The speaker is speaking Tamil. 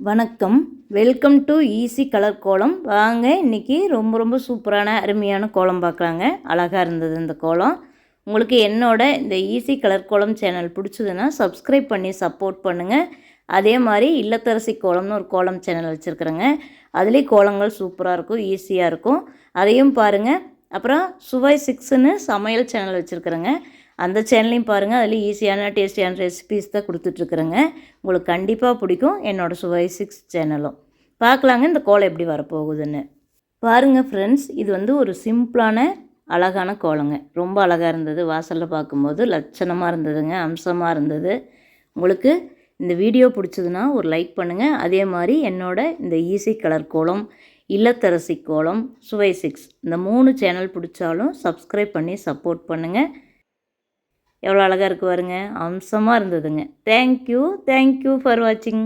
வணக்கம். வெல்கம் டு ஈஸி கலர் கோலம் வாங்க இன்றைக்கி ரொம்ப ரொம்ப சூப்பரான அருமையான கோலம் பார்க்கலாங்க. அழகாக இருந்தது இந்த கோலம். உங்களுக்கு என்னோட இந்த ஈஸி கலர் கோலம் சேனல் பிடிச்சதுன்னா சப்ஸ்கிரைப் பண்ணி சப்போர்ட் பண்ணுங்கள் அதே மாதிரி இல்லத்தரசி கோலம்னு ஒரு கோலம் சேனல் வச்சுருக்குறேங்க. அதுலேயும் கோலங்கள் சூப்பராக இருக்கும் ஈஸியாக இருக்கும். அதையும் பாருங்கள் அப்புறம் சுவை சிக்ஸுன்னு சமையல் சேனல் வச்சுருக்குறேங்க. அந்த சேனலையும் பாருங்கள் அதில் ஈஸியான டேஸ்டியான ரெசிபீஸ் தான் கொடுத்துட்ருக்குறேங்க. உங்களுக்கு கண்டிப்பாக பிடிக்கும் என்னோடய சுவை சிக்ஸ் சேனலும் பார்க்கலாங்க இந்த கோலம் எப்படி வரப்போகுதுன்னு. பாருங்கள் ஃப்ரெண்ட்ஸ் இது வந்து ஒரு சிம்பிளான அழகான கோலங்க. ரொம்ப அழகாக இருந்தது. வாசலில் பார்க்கும்போது லட்சணமாக இருந்ததுங்க அம்சமாக இருந்தது. உங்களுக்கு இந்த வீடியோ பிடிச்சதுன்னா ஒரு லைக் பண்ணுங்கள் அதே மாதிரி என்னோட இந்த ஈஸி கலர் கோலம் இல்லத்தரசி கோலம் சுவை சிக்ஸ் இந்த மூணு சேனல் பிடிச்சாலும் சப்ஸ்கிரைப் பண்ணி சப்போர்ட் பண்ணுங்கள் எவ்வளோ அழகாக இருக்குது பாருங்க. அம்சமாக இருந்ததுங்க. தேங்க்யூ தேங்க்யூ ஃபார் வாட்சிங்